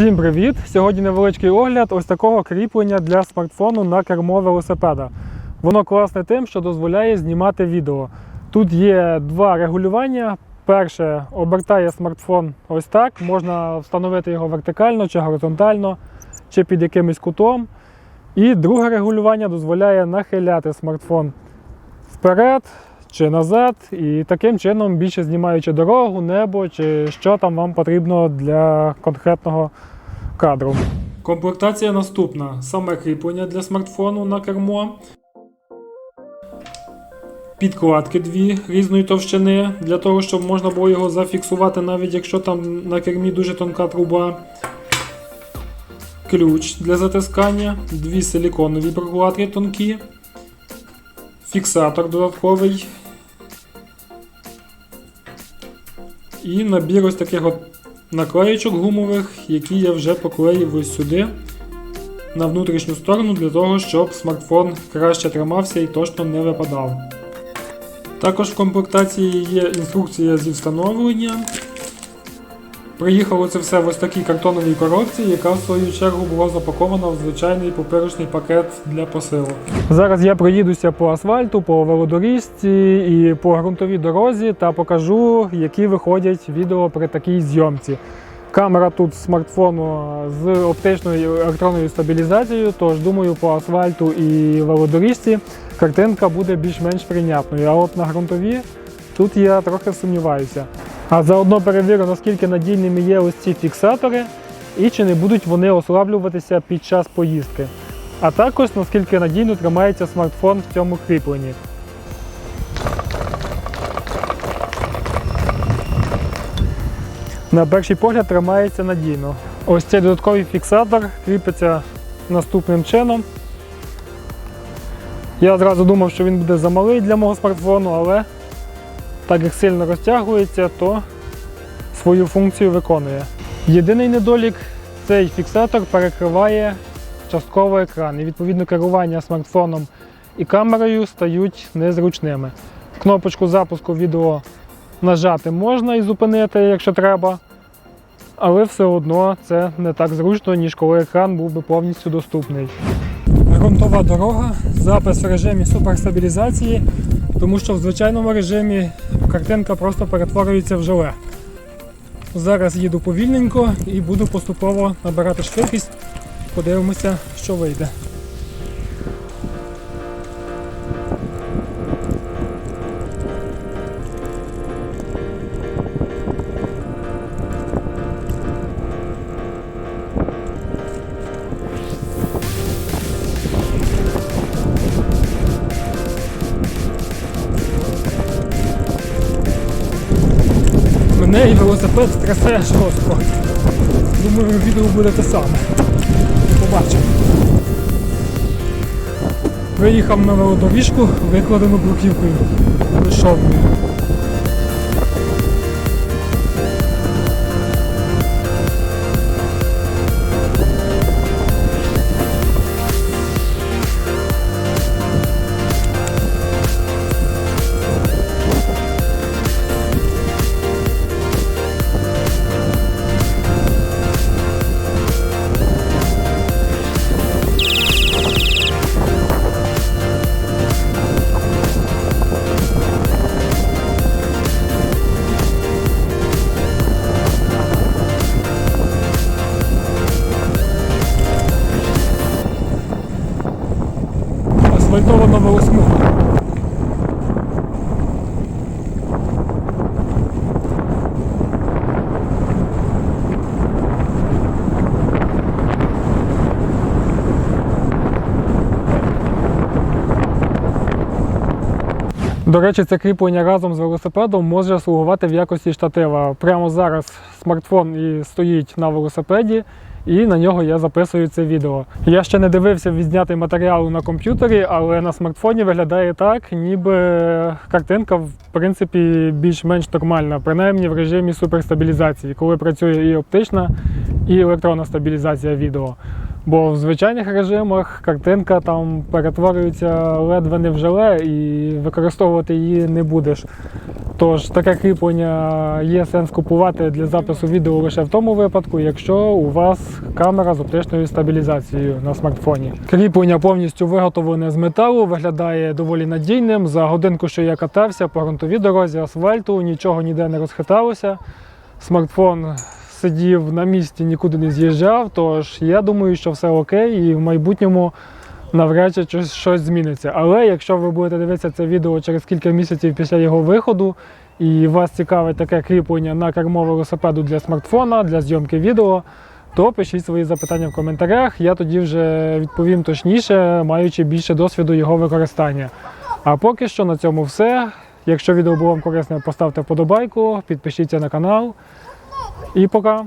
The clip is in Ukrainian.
Всім привіт! Сьогодні невеличкий огляд ось такого кріплення для смартфону на кермо велосипеда. Воно класне тим, що дозволяє знімати відео. Тут є два регулювання. Перше обертає смартфон ось так. Можна встановити його вертикально чи горизонтально, чи під якимось кутом. І друге регулювання дозволяє нахиляти смартфон вперед чи назад, і таким чином більше знімаючи дорогу, небо чи що там вам потрібно для конкретного кадру. Комплектація наступна: саме кріплення для смартфону на кермо. Підкладки дві різної товщини, для того, щоб можна було його зафіксувати, навіть якщо там на кермі дуже тонка труба. Ключ для затискання, дві силіконові прокладки тонкі, фіксатор додатковий. І набір ось таких от наклеєчок гумових, які я вже поклеїв ось сюди на внутрішню сторону для того, щоб смартфон краще тримався і точно не випадав. Також в комплектації є інструкція зі встановлення. Приїхало це все в ось такій картоновій коробці, яка в свою чергу була запакована в звичайний папірочний пакет для посилок. Зараз я проїдуся по асфальту, по велодоріжці і по ґрунтовій дорозі та покажу, які виходять відео при такій зйомці. Камера тут смартфону з оптичною електронною стабілізацією, тож думаю, по асфальту і велодоріжці картинка буде більш-менш прийнятною. А от на ґрунтові тут я трохи сумніваюся. А заодно перевірю, наскільки надійними є ось ці фіксатори і чи не будуть вони ослаблюватися під час поїздки. А також наскільки надійно тримається смартфон в цьому кріпленні. На перший погляд тримається надійно. Ось цей додатковий фіксатор кріпиться наступним чином. Я одразу думав, що він буде замалий для мого смартфону, але так як сильно розтягується, то свою функцію виконує. Єдиний недолік цей фіксатор перекриває частково екран. І відповідно керування смартфоном і камерою стають незручними. Кнопочку запуску відео нажати можна і зупинити, якщо треба. Але все одно це не так зручно, ніж коли екран був би повністю доступний. Грунтова дорога, запис в режимі суперстабілізації, тому що в звичайному режимі картинка просто перетворюється в желе. Зараз їду повільненько і буду поступово набирати швидкість. Подивимося, що вийде. Мене і велосипед трясе жорстко. Думаю, відео буде те саме. Побачимо. Виїхав на велодоріжку, викладену бруківкою. Безшовною. Асфальтована велосмуга. До речі, це кріплення разом з велосипедом може слугувати в якості штатива. Прямо зараз смартфон і стоїть на велосипеді, і на нього я записую це відео. Я ще не дивився відзнятий матеріал на комп'ютері, але на смартфоні виглядає так, ніби картинка в принципі більш-менш нормальна, принаймні в режимі суперстабілізації, коли працює і оптична, і електронна стабілізація відео. Бо в звичайних режимах картинка там перетворюється ледве не в желе і використовувати її не будеш. Тож таке кріплення є сенс купувати для запису відео лише в тому випадку, якщо у вас камера з оптичною стабілізацією на смартфоні. Кріплення повністю виготовлене з металу, виглядає доволі надійним. За годинку, що я катався по ґрунтовій дорозі асфальту, нічого ніде не розхиталося. Смартфон сидів на місці, нікуди не з'їжджав. Тож я думаю, що все окей, і в майбутньому навряд чи щось, зміниться. Але якщо ви будете дивитися це відео через кілька місяців після його виходу, і вас цікавить таке кріплення на кермо велосипеду для смартфона, для зйомки відео, то пишіть свої запитання в коментарях. Я тоді вже відповім точніше, маючи більше досвіду його використання. А поки що на цьому все. Якщо відео було вам корисне, поставте вподобайку, підпишіться на канал. І пока!